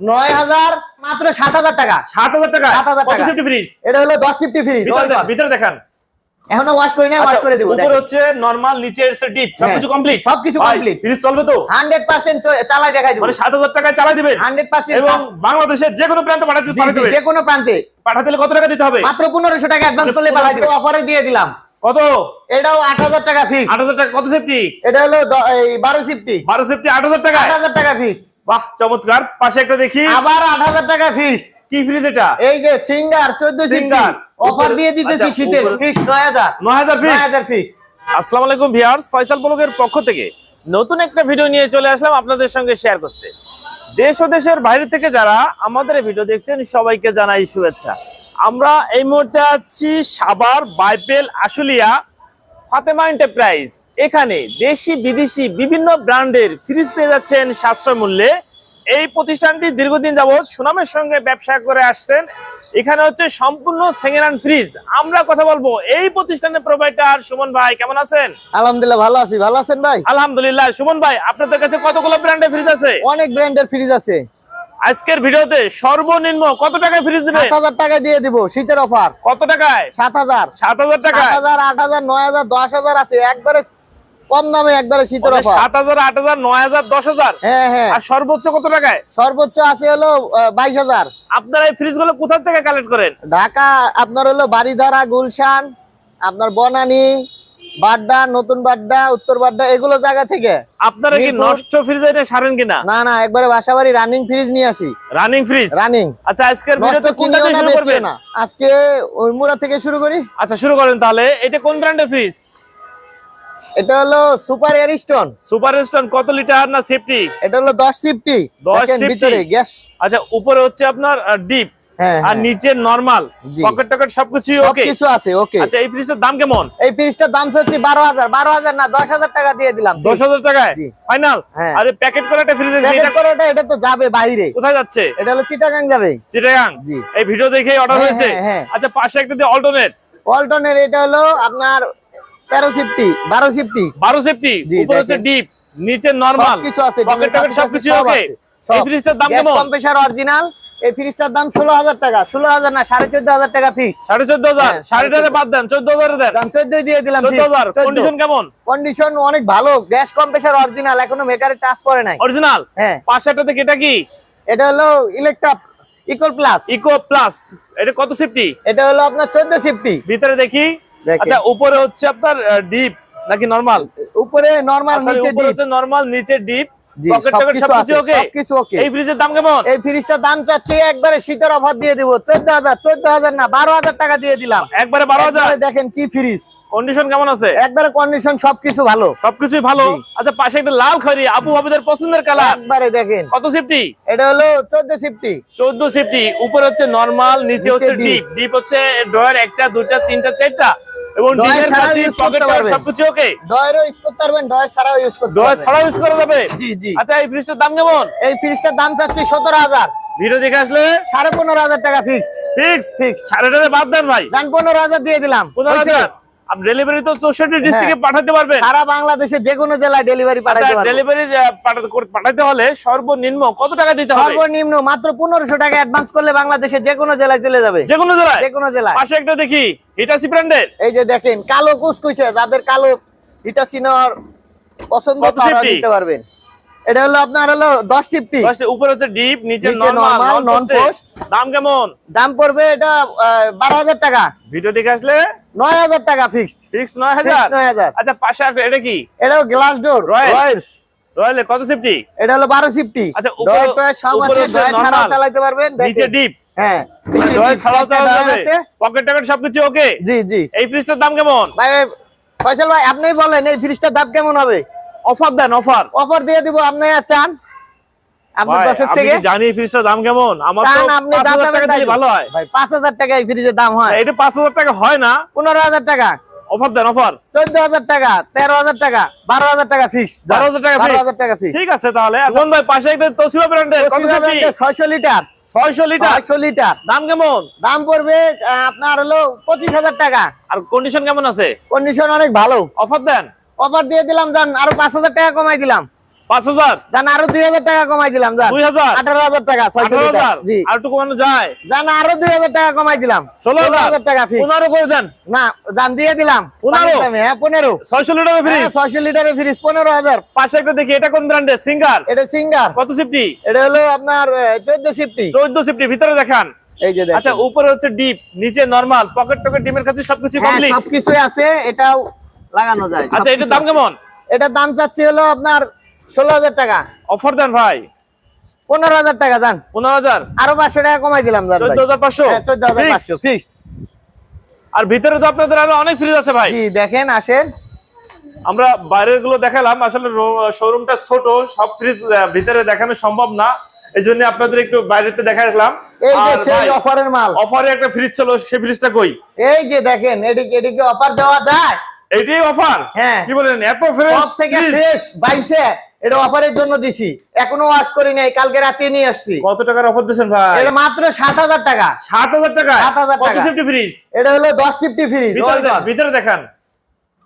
নয় হাজার মাত্র সাত হাজার টাকা। সাত হাজার টাকা? 7,000 কত টাকা। সেফটি ফ্রিজ এটা হলো দশ ফিফটি ফ্রি ভিতরে দেখান, এখনও ওয়াশ করি না ওয়াশ আচ্ছা, করে দেবো উপরে হচ্ছে নরমাল নিচে ডিপ সবকিছু হ্যাঁ, কমপ্লিট সবকিছু complete। ফ্রিজ চলবে তো? হান্ড্রেড পার্সেন্ট চালাই দেখাই দেবো। মানে সাত হাজার টাকায় চালাই দিবেন? হান্ড্রেড পার্সেন্ট এবং বাংলাদেশের যে কোনো প্রান্তে পাঠাতে যে কোনো প্রান্তে। পাঠাতে কত টাকা দিতে হবে? মাত্র পনেরোশো টাকা অ্যাডভান্স করলে পাঠাই দেবো। অফারে দিয়ে দিলাম। কত? এটাও আট হাজার টাকা ফিক্স আট হাজার টাকা কত সেফটি এটা হলো দ- এই বারো ফিফটি বারো সেফটি আট হাজার টাকা। আট হাজার টাকা ফিক্স বাহ চমৎকার। পাশে একটা দেখি। আবার আট হাজার টাকা ফিক্স কি ফ্রিজ এটা? এই যে সিঙ্গার চোদ্দ সিঙ্গার। অফার দিয়ে দিতেছি আচ্ছা, শীতের ফিক্স নয় হাজার। নয় হাজার ফিক্স হাজার ফিক্স আসসালামু আলাইকুম ভিউয়ার্স ফয়সাল ব্লগের পক্ষ থেকে নতুন একটা ভিডিও নিয়ে চলে আসলাম আপনাদের সঙ্গে শেয়ার করতে। দেশ ও দেশের বাইরে থেকে যারা আমাদের ভিডিও দেখছেন সবাইকে জানাই শুভেচ্ছা। আমরা এই মুহূর্তে আছি সাবার বাইপেল আশুলিয়া ফাতেমা এন্টারপ্রাইজ এখানে দেশি বিদেশি বিভিন্ন ব্র্যান্ডের ফ্রিজ পেয়ে যাচ্ছেন সাশ্রয় মূল্যে। এই প্রতিষ্ঠানটি দীর্ঘদিন যাবৎ সুনামের সঙ্গে ব্যবসা করে আসছেন। এখানে হচ্ছে সম্পূর্ণ সেকেন্ড হ্যান্ড ফ্রিজ আমরা কথা বলব এই প্রতিষ্ঠানের প্রোভাইডার সুমন ভাই কেমন আছেন? আলহামদুলিল্লাহ ভালো আছি। ভালো আছেন ভাই? আলহামদুলিল্লাহ সুমন ভাই আপনাদের কাছে কতগুলো ব্র্যান্ডের ফ্রিজ আছে? অনেক ব্র্যান্ডের ফ্রিজ আছে। আজকের ভিডিওতে সর্বনিম্ন কত টাকায় ফ্রিজ দিবে? সাত হাজার টাকা দিয়ে দিব শীতের অফার কত টাকায়? সাত হাজার। সাত হাজার টাকা সাত হাজার আট হাজার নয় হাজার দশ হাজার আছে। একবারে কম দামে একবারে শীতের অফার সাত হাজার আট হাজার নয় হাজার দশ হাজার? হ্যাঁ হ্যাঁ। আর সর্বোচ্চ কত টাকায়? সর্বোচ্চ আছে হলো বাইশ হাজার। আপনারা এই ফ্রিজগুলো কোথা থেকে কালেক্ট করেন? ঢাকা আপনার হলো বাড়িধারা গুলশান আপনার বনানী বাড্ডা নতুন বাড্ডা উত্তর বাড্ডা এগুলো জায়গা থেকে। আপনারা কি নষ্ট ফ্রিজ এটা সারেন কিনা? না না একবারে বাসাবাড়ি রানিং ফ্রিজ নিয়ে আসি। রানিং ফ্রিজ রানিং আচ্ছা আজকের ভিডিওতে কোনটা দিয়ে শুরু করবেন? না। আজকে ওই মুরা থেকে শুরু করি। আচ্ছা শুরু করেন তাহলে। এটা কোন ব্র্যান্ডের ফ্রিজ এটা হলো সুপার এয়ারিস্টন সুপার স্টোন কত লিটার না সেফটি এটা হলো দশ সেফটি 10 safety? ভিতরে গ্যাস। আচ্ছা উপরে হচ্ছে আপনার ডিপ আর হ্যাঁ। নিচে নরমাল পকেট টকেট সবকিছু ওকে সবকিছু আছে ওকে আচ্ছা এই ফ্রিজের দাম কেমন? এই ফ্রিজটার দাম হচ্ছে বারো হাজার বারো হাজার না দশ হাজার টাকা দিয়ে দিলাম। দশ হাজার টাকায়? ফাইনাল হ্যাঁ। আরে প্যাকেট করে একটা ফ্রিজ প্যাকেট করে ওটা এটা তো যাবে বাইরে। কোথায় যাচ্ছে? এটা হলো চিটাগাং যাবে। চিটাগাং? জি। এই ভিডিও দেখে অর্ডার হ্যাঁ, হয়েছে? হ্যাঁ, হ্যাঁ। আচ্ছা পাশে একটা দিয়ে অল্টারনেট ওয়ালটনের এটা হলো আপনার তেরো সিফটি বারো সিফটি বারো সেফটি জি, উপরে হচ্ছে ডিপ নিচে নরমাল সবকিছু আছে, পকেট টকেট সবকিছু সব ওকে আছে, এই ফ্রিজটার দাম কেমন? কম্প্রেসার অরিজিনাল এই ফ্রিজটার দাম ষোলো হাজার টাকা। ষোলো হাজার না সাড়ে চোদ্দ হাজার টাকা ফিক্স সাড়ে চোদ্দ হাজার? হ্যাঁ, সাড়ে টাকা বাদ দেন চোদ্দ হাজার দেন। দাম চোদ্দই দিয়ে দিলাম চোদ্দ হাজার কন্ডিশন কেমন? কন্ডিশন অনেক ভালো। গ্যাস কম্প্রেসার অরিজিনাল এখনও টাচ পড়ে নাই। অরিজিনাল হ্যাঁ। থেকে এটা কি? এটা হলো Electra eco plus eco plus এটা কত সেফটি এটা হলো আপনার চোদ্দ সিফটি ভিতরে দেখি। আচ্ছা উপরে হচ্ছে আপনার ডিপ নাকি নরমাল উপরে নরমাল নিচে। হচ্ছে নরমাল নিচে ডিপ দেখেন কি ফ্রিজ কন্ডিশন কেমন আছে? একবারে কন্ডিশন সবকিছু ভালো। সবকিছুই ভালো? আচ্ছা পাশে একটা লাল খয়রি আপু বাবুদের পছন্দের কালার একবারে দেখেন। কত সেফটি এটা হলো চোদ্দ সিফটি চোদ্দ সেফটি উপরে হচ্ছে নরমাল নিচে নিচে হচ্ছে ডিপ ডিপ হচ্ছে ড্রয়ার একটা দুইটা তিনটা চারটা। এবং পকেট। সবকিছু ওকে ডয়েরও ইউজ করতে পারবেন ডয়ের ছাড়াও ইউজ করতে ছাড়াও ইউজ করা যাবে? জি জি। আচ্ছা এই ফ্রিজটার দাম কেমন? এই ফ্রিজটার দাম চাচ্ছি সতেরো হাজার। ভিডিও দেখে আসলে? সাড়ে পনেরো হাজার টাকা ফিক্সড ফিক্স ফিক্স সাড়ে বাদ দেন ভাই। পনেরো হাজার দিয়ে দিলাম। পনেরো? হাজার? আপনি ডেলিভারি তো চৌষট্টি ডিস্ট্রিক্টে হ্যাঁ। পাঠাতে পারবেন। সারা বাংলাদেশে যে কোনো জেলায় ডেলিভারি পাঠাতে আচ্ছা ডেলিভারি পাঠাতে হলে সর্বনিম্ন কত টাকা দিতে হবে? সর্বনিম্ন মাত্র পনেরোশো টাকা অ্যাডভান্স করলে বাংলাদেশে যে কোনো জেলায় চলে যাবে। যে কোনো জেলায়? যে কোনো জেলায়। পাশে একটা দেখি হিটাসি ব্র্যান্ডের এই যে দেখেন কালো কুচকুচে যাদের কালো হিটাসি নেওয়ার পছন্দ তারা? পারবেন। এটা হলো আপনার হলো উপরে হচ্ছে ডিপ নিচে নিচে নরমাল নন পোস্ট দাম কেমন? দাম পড়বে এটা বারো হাজার টাকা। ভিডিও দেখে আসলে নয় হাজার টাকা ফিক্সড ফিক্স নয় হাজার? নয় হাজার। আচ্ছা পাশে একটা এটা কি? এটাও গ্লাস ডোর। রয়্যালস রয়্যাল কত সেফটি এটা হলো বারো ফিফটি আচ্ছা, উপরে- উপরে ছাড়াও normal। চালাতে পারবেন নিচে ডিপ হ্যাঁ। রয়্যাল ছাড়াও যাবে আছে। পকেট টকেট সবকিছু ওকে জি জি। এই ফ্রিজটার দাম কেমন? ভাই ফয়সাল ভাই আপনি বলেন এই ফ্রিজটার দাম কেমন হবে? অফার দেন অফার অফার দিয়ে দিব আপনি আর চান আপনার ভাই, দর্শক আমি থেকে? জানি ফ্রিজটার দাম কেমন? আমার তো টাকা ভালো হয়। ভাই টাকা এই ফ্রিজের দাম হয়। এটা টাকা হয় না। পনেরো হাজার টাকা। অফার দেন অফার। চোদ্দ হাজার টাকা তেরো হাজার টাকা বারো হাজার টাকা ফিক্স টাকা টাকা ফিক্স ঠিক আছে তাহলে এখন ভাই পাশে একটা তোশিবা ব্র্যান্ডের কত সেফটি ছয়শো লিটার। ছয়শো লিটার। ছয়শো লিটার। দাম কেমন? দাম পড়বে আপনার হলো পঁচিশ হাজার টাকা। আর কন্ডিশন কেমন আছে? কন্ডিশন অনেক ভালো। অফার দেন। অফার দিয়ে দিলাম জান আরও পাঁচ হাজার টাকা কমাই দিলাম। পাঁচ হাজার? জান আরও দুই হাজার টাকা কমাই দিলাম জান। দুই হাজার? আঠারো হাজার টাকা ছয়শো হাজার? জি। আর একটু কমানো যায়? জান আরও দুই হাজার টাকা কমাই দিলাম। ষোলো হাজার? টাকা ফিক্স পনেরো করে দেন। না জান দিয়ে দিলাম। পনেরো? হ্যাঁ পনেরো। ছয়শো লিটারের ফ্রিজ হ্যাঁ, ছয়শো লিটারের ফ্রিজ পনেরো হাজার। পাশে একটা দেখি এটা কোন ব্র্যান্ডের সিঙ্গার এটা সিঙ্গার কত সিফটি এটা হলো আপনার চোদ্দ সিফটি চোদ্দ সিফটি ভিতরে দেখান। এই যে আচ্ছা উপরে হচ্ছে ডিপ নিচে নরমাল পকেট টকেট ডিমের কাছে সবকিছু হ্যাঁ কমপ্লিট সবকিছুই আছে এটাও লাগানো যায়। আচ্ছা এটার দাম কেমন? এটার দাম চাচ্ছি হলো আপনার ষোলো হাজার টাকা। অফার দেন ভাই। পনেরো হাজার টাকা যান পনেরো হাজার? আরও পাঁচশো টাকা কমাই দিলাম চোদ্দ হাজার পাঁচশো? চোদ্দ হাজার পাঁচশো। ফিক্সড আর ভিতরে তো আপনাদের আরও অনেক ফ্রিজ আছে ভাই। জি দেখেন আসেন। আমরা বাইরেরগুলো দেখালাম আসলে শোরুমটা ছোট সব ফ্রিজ ভিতরে দেখানো সম্ভব না। এই জন্য আপনাদের একটু বাইরেতে দেখালাম এই যে সেই অফারের মাল। অফারে একটা ফ্রিজ ছিল সেই ফ্রিজটা কই? এই যে দেখেন এদিকে এদিকে অফার দেওয়া যায়? এইটাই অফার? হ্যাঁ। কি বলেন এত ফ্রেশ থেকে ফ্রেশ বাইশে। এটা অফারের জন্য দিছি। এখনও ওয়াশ করি নাই কালকে রাতে নিয়ে আসছি। কত টাকার অফার দিয়েছেন ভাই? এটা মাত্র সাত হাজার টাকা। সাত হাজার টাকা? 7,000 কত টাকা। সেফটি ফ্রিজ এটা হলো দশ ফিফটি ফ্রিজ ভিতরে দেখ- দেখান।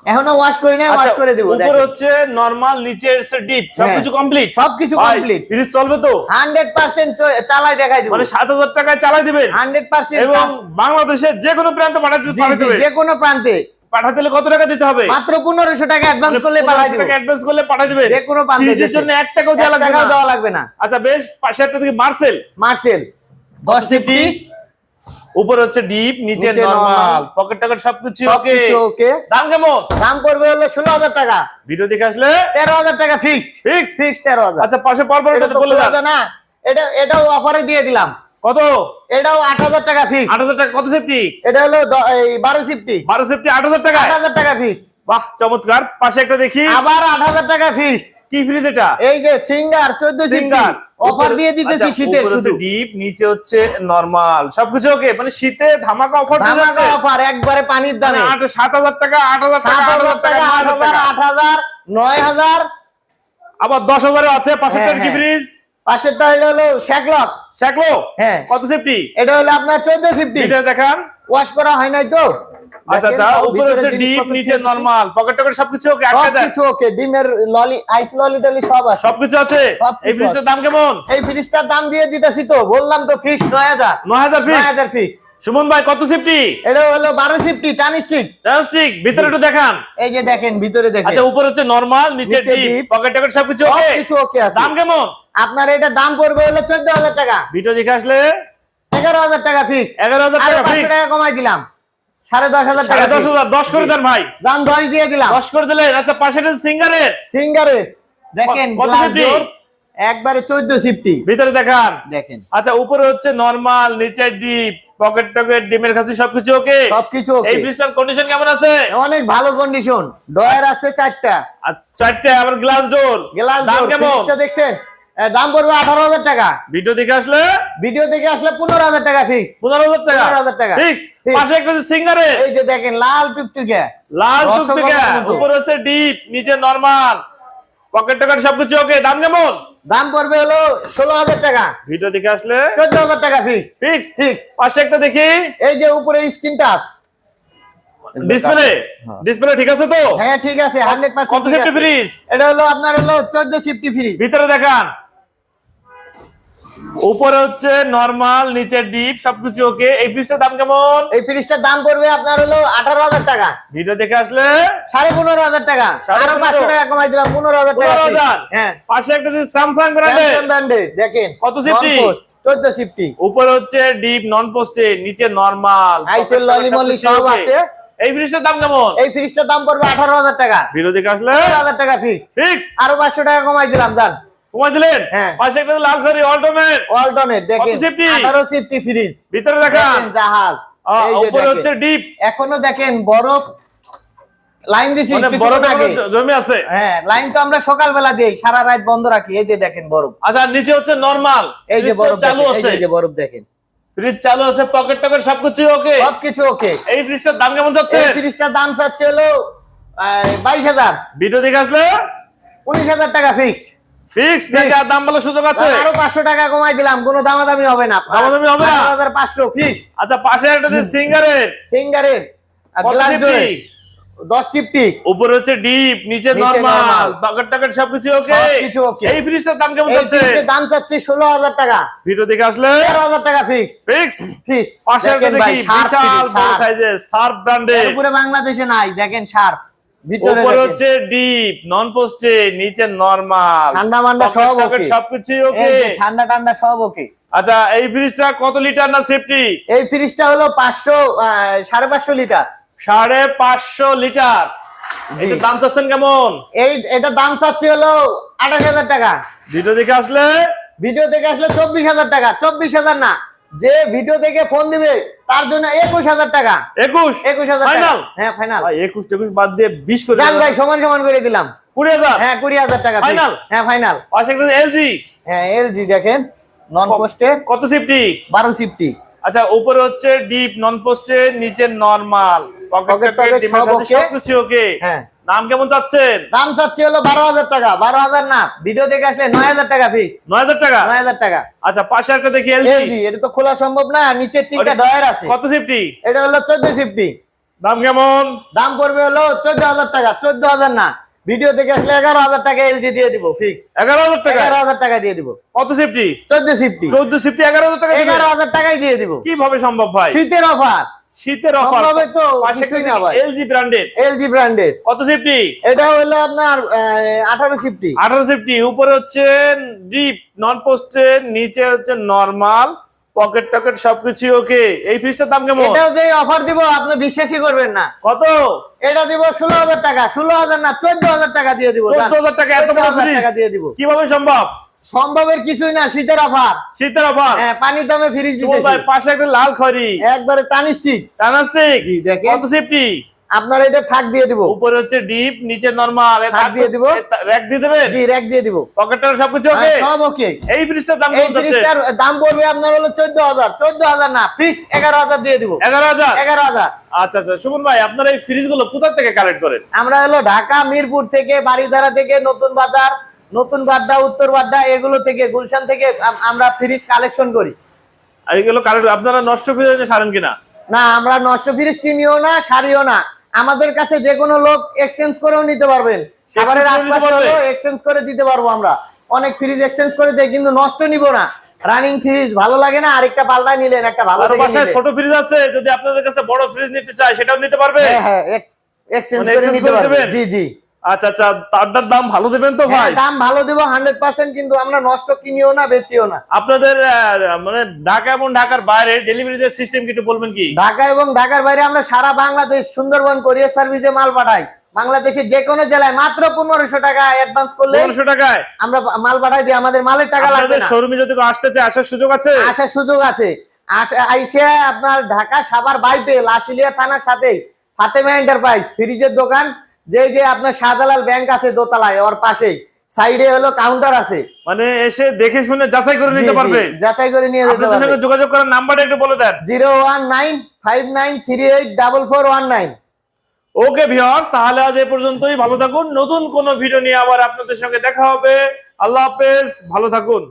এখনও ওয়াশ করি নাই ওয়াশ আচ্ছা, করে দিব উপরে হচ্ছে নরমাল নিচে ডিপ সবকিছু কমপ্লিট সবকিছু complete। ফ্রিজ চলবে তো? হান্ড্রেড পার্সেন্ট চালাই দেখাই দিব। মানে সাত হাজার টাকায় চালাই দিবেন? হান্ড্রেড পার্সেন্ট এবং বাংলাদেশের যে কোনো প্রান্তে পাঠাতে পাঠাতে যে কোনো প্রান্তে। পাঠাতে হলে কত টাকা দিতে হবে? মাত্র পনেরোশো টাকা অ্যাডভান্স করলে পাঠাই দিব। অ্যাডভান্স করলে পাঠিয়ে দিবে? যে কোনো ফ্রিজের জন্য। এক টাকাও দেওয়া লাগবে না। দেওয়া লাগবে না। আচ্ছা বেশ পাশে একটা থেকে মার্সেল। মার্সেল। উপরে হচ্ছে ডিপ নিচে নরমাল। পকেট টকেট সবকিছু ওকে ওকে দাম কেমন? দাম করবে হলো ষোলো হাজার টাকা। ভিডিও দেখে আসলে? তেরো হাজার টাকা ফিক্সড ফিক্স ফিক্স তেরো হাজার। আচ্ছা পাশে এটা এটা তো বলে দাও? না। এটা এটাও অফারে দিয়ে দিলাম। কত? এটাও আট হাজার টাকা ফিক্স আট হাজার টাকা কত সেফটি এটা হলো বারো সিফটি বারো সেফটি আট হাজার টাকা আট হাজার টাকা ফিক্সড বাহ চমৎকার। পাশে একটা দেখি আবার আট হাজার টাকা ফিক্সড কি ফ্রিজ এটা? এই যে সিঙ্গার চোদ্দ সিঙ্গার। অফার দিয়ে দিতেছি শীতে ডিপ নিচে হচ্ছে নরমাল সবকিছু ওকে মানে শীতে ধামাকা অফার ধামাকা অফার একবারে পানির মানে দামে আট সাত হাজার টাকা আট হাজার টাকা আট হাজার টাকা আট হাজার আট হাজার নয় হাজার। আবার দশ হাজারে আছে পাশে হ্যাঁ, কি হ্যাঁ। ফ্রিজ পাশেরটা এটা হলো শ্যাকলক চাকলো হ্যাঁ। কত সেফটি এটা হলো আপনার ভিতরে দেখান। ওয়াশ করা হয় নাই তো। আচ্ছা আচ্ছা উপরে হচ্ছে ডিপ নিচে নরমাল পকেট টকেট সবকিছু ওকে আটকে দেয় কিছু ওকে ডিমের ললি আইস ললি টলি সব আছে। সবকিছু আছে। এই ফ্রিজটার দাম কেমন? এই ফ্রিজটার দাম দিয়ে দিতেছি তো বললাম তো ফিক্স নয় হাজার। নয় হাজার নয় ফিক্স হাজার ফিক্স সুমন ভাই কত সেফটি এটা হলো বারো সিফটি টান স্টিক ট্রান্সটিক ভিতরে একটু দেখান। এই যে দেখেন ভিতরে দেখেন। আচ্ছা উপরে হচ্ছে নরমাল নিচে ডিপ পকেট টকেট সবকিছু সব ওকে কিছু ওকে আছে। দাম কেমন? আপনার এটা দাম পড়বে হলো চোদ্দ হাজার টাকা। ভিডিও দেখে আসলে এগারো হাজার টাকা ফিক্স এগারো হাজার আর টাকা পাঁচশো ফিক্স টাকা কমাই দিলাম। সাড়ে দশ হাজার টাকা দশ হাজার দশ করে দেন ভাই। দাম দশ দিয়ে দিলাম। দশ করে দিলেন আচ্ছা পাশে সিঙ্গারের। সিঙ্গারের। দেখেন কত সিফটি? একবারে চোদ্দ সিফটি ভিতরে দেখান। দেখেন। আচ্ছা উপরে হচ্ছে নরমাল নিচে ডিপ পকেট টকেট ডিমের কাছে সবকিছু ওকে? সবকিছু এই ফ্রিজটার কন্ডিশন কেমন আছে? অনেক ভালো কন্ডিশন ডয়ার আছে চারটা। আর চারটে আবার গ্লাস ডোর গ্লাস দাম কেমন? দেখছেন? দাম পড়বে আঠারো হাজার টাকা। ভিডিও দেখে আসলে? ভিডিও থেকে আসলে পনেরো হাজার টাকা ফিক্স পনেরো হাজার টাকা? 15,000 টাকা। Fixed Fixed। পাশে একটা সিঙ্গারের এই যে দেখেন লাল টুকটুকে। লাল টুকটুকে। উপরে হচ্ছে ডিপ নিচে নরমাল পকেট টকেট সবকিছু ওকে। দাম কেমন? দাম পড়বে হলো ষোলো হাজার টাকা। ভিডিও দেখে আসলে? চোদ্দ হাজার টাকা ফিক্স ফিক্স ফিক্স পাশে একটা দেখি। এই যে উপরে স্ক্রিন টাচ ডিসপ্লে ডিসপ্লে ঠিক আছে তো? হ্যাঁ ঠিক আছে হান্ড্রেড কত সেফটি ফ্রিজ এটা হলো আপনার হলো চোদ্দ সেফটি ফ্রিজ ভিতরে দেখান। উপরে হচ্ছে নরমাল নিচে ডিপ সবকিছু ওকে এই ফ্রিজটার দাম কেমন? এই ফ্রিজটার দাম পড়বে আপনার হলো আঠারো হাজার টাকা। ভিডিও দেখে আসলে? সাড়ে পনেরো হাজার টাকা। আরও পাঁচশো টাকা কমাই দিলাম পনেরো হাজার টাকা হ্যাঁ। পাশে একটা স্যামসাং ব্র্যান্ডের দেখেন। কত safety? চোদ্দ সিফটি উপরে হচ্ছে ডিপ নন পোস্টে নিচে নরমাল আইসেল ললি মলি সব আছে। এই ফ্রিজটার দাম কেমন? এই ফ্রিজটার দাম পড়বে আঠারো হাজার টাকা। ভিডিও দেখে আসলে? হাজার টাকা ফিক্স ফিক্স আরও পাঁচশো টাকা কমাই দিলাম দান কমাই দিলেন? হ্যাঁ। পাশে একটা লাল খারি অল্টোমেট ওয়ালটনের দেখেন। কত safety? আঠারো সিফটি ফ্রিজ ভিতরে দেখেন জাহাজ। আহ, এই যে উপরে হচ্ছে ডিপ। এখনও দেখেন বরফ লাইন দিছি মানে আগে। জমি আছে। হ্যাঁ লাইন তো আমরা সকালবেলা দিই সারা রাত বন্ধ রাখি। এই যে দেখেন বরফ। আচ্ছা নিচে হচ্ছে নরমাল এই যে বরফ চালু আছে। এই যে বরফ দেখেন। ফ্রিজ চালু আছে পকেট টকেট সবকিছু ওকে সবকিছু ওকে এই ফ্রিজটার দাম কেমন যাচ্ছে? এই ফ্রিজটার দাম চাচ্ছে হলো বাইশ হাজার। ভিডিও দেখে আসলে? উনিশ হাজার টাকা ফিক্সড ফিক্স দেখে আর দাম বলার সুযোগ আছে? আরও পাঁচশো টাকা কমাই দিলাম কোনো দামাদামি হবে না। দামাদামি হবে না? হাজার পাঁচশো আচ্ছা পাশে একটা যে সিঙ্গারের সিঙ্গারের গ্লাস ডোরে দশ টিপটি উপরে হচ্ছে ডিপ নিচে নিচে নরমাল বাকেট টাকেট সবকিছু ওকে সবকিছু। এই ফ্রিজটার দাম কেমন যাচ্ছে? দাম টাকা। ভিডিও দেখে আসলে? টাকা ফিক্স ফিক্স ফিক্স পাশে একটা দেখি বিশাল বড় সাইজের সার্ফ ব্র্যান্ডের উপরে বাংলাদেশে নাই দেখেন ভিতরে উপরে হচ্ছে ডিপ নন পোস্টে নিচে নরমাল ঠান্ডা মান্ডা সব ওকে সবকিছু ওকে ঠান্ডা ঠান্ডা সব ওকে আচ্ছা এই ফ্রিজটা কত লিটার না সেফটি এই ফ্রিজটা হলো পাঁচশো আহ, সাড়ে পাঁচশো লিটার সাড়ে পাঁচশো লিটার দাম চাচ্ছেন কেমন? এই এটা দাম চাচ্ছি হলো আঠাশ হাজার টাকা। ভিডিও দেখে আসলে? ভিডিও দেখে আসলে চব্বিশ হাজার টাকা চব্বিশ হাজার না। যে ভিডিও দেখে ফোন দিবে তার জন্য একুশ হাজার টাকা। একুশ? একুশ হাজার টাকা। ফাইনাল হ্যাঁ ফাইনাল একুশ একুশ বাদ দিয়ে বিশ করে জান ভাই সমান সমান করে দিলাম। কুড়ি হাজার? হ্যাঁ কুড়ি হাজার টাকা ফাইনাল হ্যাঁ ফাইনাল এলজি হ্যাঁ এলজি দেখেন নন পোস্টে কত সিফটি বারো সিফটি আচ্ছা উপরে হচ্ছে ডিপ নন পোস্টে নিচে নর্মাল পকেট সবকিছু ওকে হ্যাঁ। দাম কেমন চাচ্ছেন? দাম চাচ্ছি হলো বারো হাজার টাকা। বারো হাজার না ভিডিও দেখে আসলে নয় হাজার টাকা ফিক্স নয় হাজার টাকা? নয় হাজার টাকা। আচ্ছা পাশে একটা দেখি এলজি এটা তো খোলা সম্ভব না নিচের তিনটা ডয়ার আছে। কত সেফটি এটা হলো চোদ্দ সিফটি দাম কেমন? দাম পড়বে হলো চোদ্দ হাজার টাকা চোদ্দ হাজার না। ভিডিও দেখে আসলে এগারো হাজার টাকা এলজি দিয়ে দিব ফিক্স এগারো হাজার টাকা? এগারো হাজার টাকা দিয়ে দিব। কত সেফটি চোদ্দ সিফটি চোদ্দ সেফটি এগারো হাজার টাকা এগারো হাজার টাকাই দিয়ে দিব। কীভাবে সম্ভব ভাই? শীতের অফার শীতের অফার সম্ভবে তো কিছুই না ভাই। এলজি এলজি কত সেফটি এটা হলো আপনার আঠারো সিফটি আঠারো সেফটি উপরে হচ্ছে ডিপ নন পোস্টের নিচে হচ্ছে নরমাল পকেট টকেট সবকিছু ওকে এই ফ্রিজটার দাম কেমন? এটাও যে অফার দিব আপনি বিশ্বাসই করবেন না। কত? এটা দিব ষোলো হাজার টাকা। ষোলো হাজার না চোদ্দ হাজার টাকা দিয়ে দিব চোদ্দ হাজার টাকা এত 14,000 বড় ফ্রিজ টাকা দিয়ে দিব। কীভাবে সম্ভব? সম্ভবের কিছুই না শীতের অফার। শীতের অফার। হ্যাঁ পানির দামে ফ্রিজ দিতেছি। ভাই পাশে একটা লাল খড়ি। একবারে টানিস্টিক টানাস্টিক দেখেন। কত সেফটি আপনার এটা থাক দিয়ে দিব। উপরে হচ্ছে ডিপ নিচে নরমাল থাক দিয়ে দিব। র‍্যাক দিয়ে দেবেন? জি র্যাক দিয়ে দিব। পকেট টকেট সবকিছু ওকে হ্যাঁ, সব ওকে এই ফ্রিজটার দাম এই কত যাচ্ছে ফ্রিজটার দাম পড়বে আপনার হলো চোদ্দ হাজার। চোদ্দ হাজার না ফ্রিজ এগারো হাজার দিয়ে দিব। এগারো হাজার? এগারো হাজার। আচ্ছা আচ্ছা। সুমন ভাই আপনারা এই ফ্রিজগুলো কোথা থেকে কালেক্ট করেন? আমরা হলো ঢাকা মিরপুর থেকে বাড়িধারা থেকে নতুন বাজার নতুন বাড্ডা উত্তর বাড্ডা এগুলো থেকে গুলশান থেকে আমরা ফ্রিজ কালেকশন করি। আর এগুলো আপনারা নষ্ট ফ্রিজে সারেন কিনা? না আমরা নষ্ট ফ্রিজ কিনিও না সারিও না। আমাদের কাছে যে কোনো লোক এক্সচেঞ্জ করেও নিতে পারবেন। করে আশপাশে পারবে? হলো এক্সচেঞ্জ করে দিতে পারব আমরা। অনেক ফ্রিজ এক্সচেঞ্জ করে দেয় কিন্তু নষ্ট নিব না। রানিং ফ্রিজ ভালো লাগে না আরেকটা পাল্টা নিলেন একটা ভালো বাসায় ছোট ফ্রিজ আছে যদি আপনাদের কাছে বড় ফ্রিজ নিতে চায় সেটাও নিতে পারবে? হ্যাঁ হ্যাঁ এক্সচেঞ্জ মানে করে নিতে করে পারবেন জি জি। আচ্ছা আচ্ছা তারটার দাম ভালো দেবেন তো হ্যাঁ, ভাই? দাম ভালো দিব হান্ড্রেড পার্সেন্ট কিন্তু আমরা নষ্ট কিনিও না বেচিও না। আপনাদের মানে ঢাকা এবং ঢাকার বাইরে ডেলিভারি সিস্টেম কি একটু বলবেন কি? ঢাকা এবং ঢাকার বাইরে আমরা সারা বাংলাদেশ সুন্দরবন কোরিয়ার সার্ভিসে মাল পাঠাই। বাংলাদেশের যে কোনো জেলায় মাত্র পনেরোশো টাকা অ্যাডভান্স করলে পনেরোশো টাকায়? আমরা মাল পাঠাই দিই আমাদের মালের টাকা লাগবে শোরুমে যদি আসতে চায় আসার সুযোগ আছে? আসার সুযোগ আছে। আইসে আপনার ঢাকা সাভার বাইপেল আশুলিয়া থানার সাথে ফাতেমা এন্টারপ্রাইজ ফ্রিজের দোকান যে যে আপনার শাহজালাল ব্যাংক আছে দোতলায় ওর পাশেই সাইডে হলো কাউন্টার আছে। মানে এসে দেখে শুনে যাচাই করে নিতে পারবে। যাচাই করে নিয়ে যেতে আপনাদের সঙ্গে যোগাযোগ করার নাম্বারটা একটু বলে দেন। Zero one nine five nine three eight double four one nine. Okay viewers তাহলে আজ এ পর্যন্তই। ভালো থাকুন। নতুন কোন ভিডিও নিয়ে আবার আপনাদের সঙ্গে দেখা হবে। আল্লাহ হাফেজ। ভালো থাকুন।